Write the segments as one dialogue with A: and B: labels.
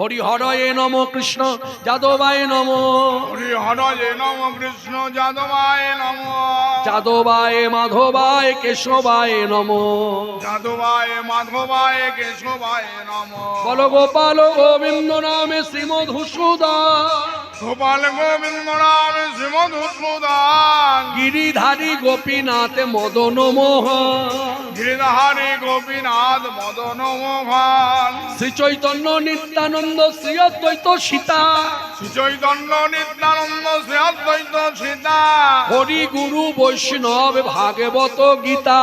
A: হরি হরয়ে নম কৃষ্ণ যাদবায় নম।
B: হরিহরয়ে নম কৃষ্ণ যাদবায় নম।
A: যাদবায় মাধবায় কেশবায় নম।
B: যাদবায় মাধবায় কেশবায় নম।
A: বল গোপাল গোবিন্দ নামে শ্রীমধুসূদা
B: গোপাল গোবিন্দ নাম শ্রীমধুসূদন
A: গিরিধারী গোপীনাথ মদন মোহন।
B: গিরিধারী গোপীনাথ মদন মোহন।
A: শ্রী চৈতন্য নিত্যানন্দ শ্রী অদ্বৈত সীতা।
B: শ্রী চৈতন্য নিত্যানন্দ শ্রী অদ্বৈত সীতা।
A: হরি গুরু বৈষ্ণব ভাগবত গীতা।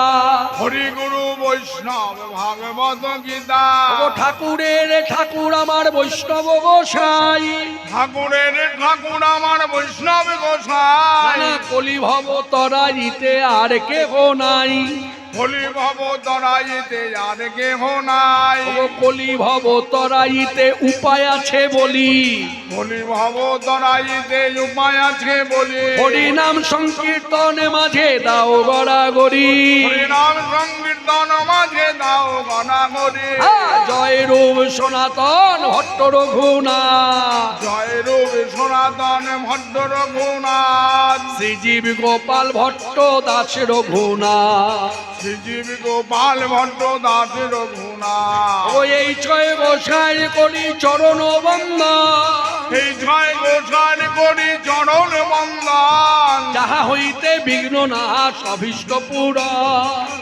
B: হরি গুরু বৈষ্ণব ভাগবত গীতা।
A: ও ঠাকুরের ঠাকুর আমার বৈষ্ণব গোসাই।
B: ঠাকুরের ঠাকুর আমার বৈষ্ণব গোসাই।
A: নানা কলি ভব তরাইতে আর কেহ নাই।
B: হলি ভব তরাইতে আর কেহ নাই।
A: ও কলি ভব তরাইতে উপায় আছে বলি।
B: ভব তরাইতে উপায় আছে বলি।
A: হরি নাম সংকীর্তনে মাঝে দাও গড়া গড়াগড়ি।
B: হরিনাম সংকীর্তন মাঝে দাও করি
A: জয় রূপ সনাতন ভট্ট রঘুনা
B: জয় রূপ সনাতন ভদ্র রঘুনাথ।
A: শ্রীজীব গোপাল ভট্ট দাস রঘুনা
B: শ্রীজীব গোপাল ভট্ট দাস রঘুনাথ।
A: ও এই ছয় গোসাই করি চরণ বন্দা
B: এই জয় গোসাই করি চরণ বন্দন
A: যাহা হইতে বিঘ্ন না পুরা।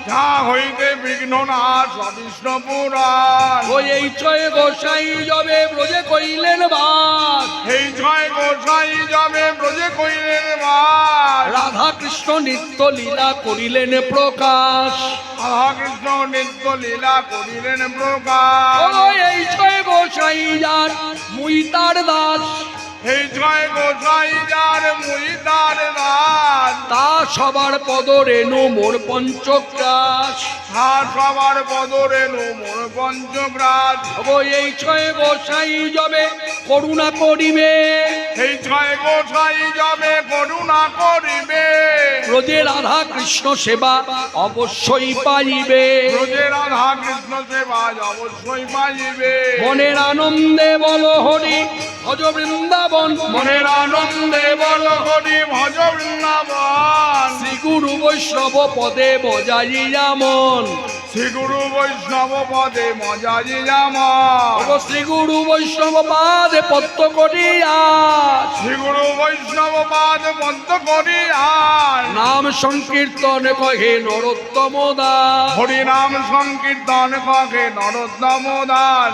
B: যা হইতে বিঘ্ন না সবিষ্ণ পুরাণ
A: ও এই ছয় গোসাই যবে ব্রজে কইলেন বাস।
B: এই জয় গোসাই যাবে ব্রজে কইলেন বাস।
A: রাধা কৃষ্ণ নিত্য লীলা করিলেন প্রকাশ।
B: রাধা কৃষ্ণ নিত্য লীলা করিলেন
A: ও
B: প্রকাশ
A: এই ছয় গোসাই যার মুই তার দাস।
B: এই জয় গোসাই যার মুই তার
A: তা সবার পদ রেণু মোর পঞ্চক্রাস
B: আর সবার পদ নো মোর পঞ্চগ্রাস।
A: ও এই ছয় গোসাই যবে করুণা করিবে।
B: এই ছয় গোসাই যাবে করুণা করিবে।
A: ব্রজে রাধা কৃষ্ণ সেবা অবশ্যই পাইবে।
B: ব্রজে রাধা কৃষ্ণ সেবা অবশ্যই পাইবে।
A: মনের আনন্দে বল হরি ভজ বৃন্দাবন মনের আনন্দে বল।
B: হরি ভজ বৃন্দাবন।
A: শ্রী গুরু বৈষ্ণব পদে বজাইয়া মন
B: শ্রী গুরু বৈষ্ণব পদে মজাজি যেমন
A: শ্রী গুরু বৈষ্ণব পাদে পত্ত করিয়া।
B: শ্রী গুরু বৈষ্ণব পাদ বন্ধ করি আর
A: নাম সংকীর্তন কহে নরোত্তম দাস
B: হরিনাম সংকীর্তন কহে নরোত্তম দাস